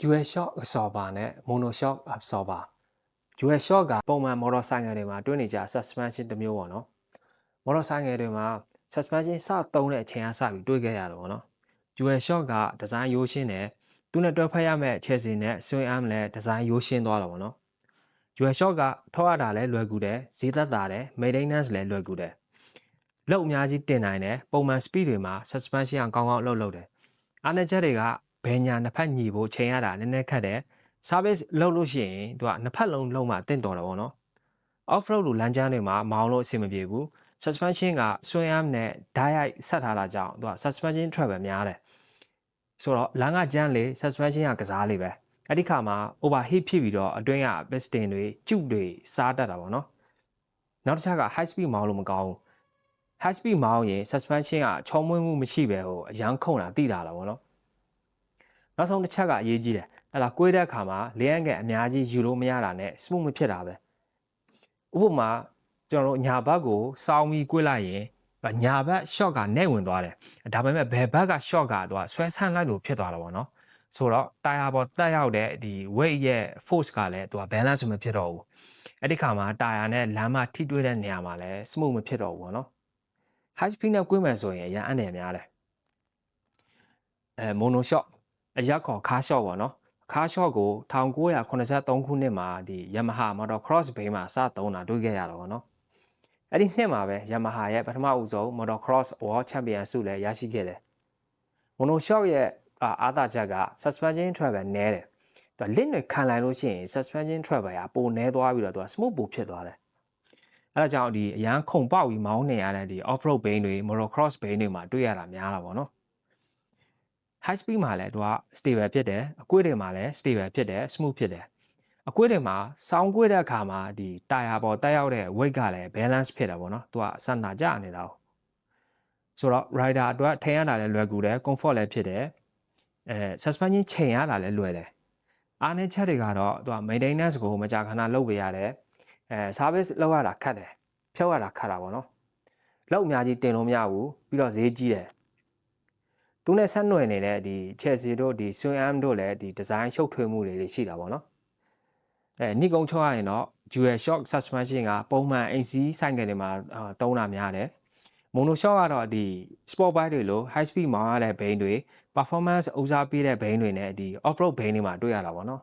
dual shock absorber နဲ့ mono shock absorber dual shock ကပုံမှန် motorcycle တွေမှာတွင်းနေကြ suspension တစ်မျိုးပေါ့နော် motorcycle တွေမှာ suspension စသုံးတဲ့အချိန်ကစပြီးတွေးခဲ့ရတယ်ပေါ့နော် dual shock ကဒီဇိုင်းရိုးရှင်းတယ်သူနဲ့တွဲဖက်ရမယ့် chassis နဲ့ swing arm လည်းဒီဇိုင်းရိုးရှင်းသွားတာပေါ့နော် dual shock ကထောက်ရတာလည်းလွယ်ကူတယ်ဈေးသက်သာတယ် maintenance လည်းလွယ်ကူတယ်လောက်အများကြီးတင်နိုင်တယ်ပုံမှန် speed တွေမှာ suspension ကကောင်းကောင်းအလုပ်လုပ်တယ်အားနည်းချက်တွေက ဘယ်ညာနှစ်ဖက်ညီဖို့ချိန်ရတာနည်းနည်းခက်တယ် service လုပ်လို့ရှိရင်သူကနှစ်ဖက်လုံးလုံးမှတင့်တော်တယ်ပေါ့နော် off road လိုလမ်းကြမ်းတွေမှာမောင်းလို့အဆင်မပြေဘူး suspension က swing arm နဲ့ diet ဆက်ထားတာကြောင့်သူက suspension travel များတယ်ဆိုတော့လမ်းကကြမ်းလေ suspension ကကစားလေးပဲအဲ့ဒီခါမှာ overheat ဖြစ်ပြီးတော့အတွင်းက piston တွေကျုပ်တွေစားတတ်တာပေါ့နော်နောက်တစ်ချက်က high speed မောင်းလို့မကောင်းဘူး high speed မောင်းရင် suspension ကချောမွေးမှုမရှိပဲဟိုအရန်ခုန်တာတိတာတာပေါ့နော် နောက်ဆုံးတစ်ချက်ကအရေးကြီးတယ်အဲ့ဒါကွေးတဲ့အခါမှာလေအန်ကအများကြီးယူလို့မရတာနဲ့ smooth မဖြစ်တာပဲဥပမာကျွန်တော်တို့ညာဘက်ကိုစောင်းပြီးကွေးလိုက်ရင်ညာဘက် shot ကနဲ့ဝင်သွားတယ်ဒါပေမဲ့ဘယ်ဘက်က shot ကသူကဆွဲဆန့်လိုက်လို့ဖြစ်သွားတာပေါ့နော်ဆိုတော့တာယာပေါ်တက်ရောက်တဲ့ဒီ weight ရဲ့ force ကလည်းသူက balance မဖြစ်တော့ဘူးအဲ့ဒီခါမှာတာယာနဲ့လမ်းမထိတွေ့တဲ့နေရာမှာလည်း smooth မဖြစ်တော့ဘူးပေါ့နော် high speed နဲ့ကွင်းမယ်ဆိုရင်အရန်အနေများတယ်အဲ mono shot အရက်ခေါ်ခါ shot ပေါ့နော်ခါ shot ကို1983ခုနှစ်မှာဒီ Yamaha Motocross ဘေးမှာစသုံးတာတွေ့ခဲ့ရတော့ဗောနော်အဲ့ဒီနှစ်မှာပဲ Yamaha ရဲ့ပထမဦးဆုံး Motocross World Champion ဆုလည်းရရှိခဲ့တယ် mono shot ရဲ့အားသာချက်က suspension travel နည်းတယ်သူကလစ်တွေခံလိုက်လို့ရှိရင် suspension travel ကပိုနည်းသွားပြီးတော့သူက smooth ပိုဖြစ်သွားတယ်အဲဒါကြောင့်ဒီအရန်ခုံပေါက်ပြီးမောင်းနေရတဲ့ဒီ off road ဘိန်းတွေ motocross ဘိန်းတွေမှာတွေ့ရတာများတာပေါ့နော် high speed မှာလည်းသူက stable ဖြစ်တယ်အကွေ့တွေမှာလည်း stable ဖြစ်တယ် smooth ဖြစ်တယ်အကွေ့တွေမှာစောင်းကွေ့တဲ့အခါမှာဒီတာယာပေါ်တက်ရောက်တဲ့ weight ကလည်း balance ဖြစ်တယ်ပေါ့နော်သူကအဆန်နာကျနေတာ哦ဆိုတော့ rider အတွက်ထိန်းရတာလည်းလွယ်ကူတယ် comfort လည်းဖြစ်တယ်အဲ suspension ချိန်ရတာလည်းလွယ်တယ်အားနည်းချက်တွေကတော့သူက maintenance ကိုမကြာခဏလုပ်ပေးရတယ်အဲ service လုပ်ရတာခက်တယ်ဖြုတ်ရတာခက်တာပေါ့နော်လောက်အများကြီးတင်လို့မရဘူးပြီးတော့ဈေးကြီးတယ် သူနဲ့ဆက်နွယ်နေတဲ့ဒီ Chelsea တို့ဒီ Swam တို့လည်းဒီ design ရှုပ်ထွေးမှုတွေရှိတာပေါ့နော်အဲနိကုံချောရရင်တော့ dual shock suspension ကပုံမှန် AC ဆိုင်ကယ်တွေမှာတုံးတာများတယ် mono shock ကတော့ဒီ sport bike တွေလို high speed မောင်းရတဲ့ဘိန်းတွေ performance ဦးစားပေးတဲ့ဘိန်းတွေနဲ့ဒီ off road ဘိန်းတွေမှာတွေ့ရတာပေါ့နော်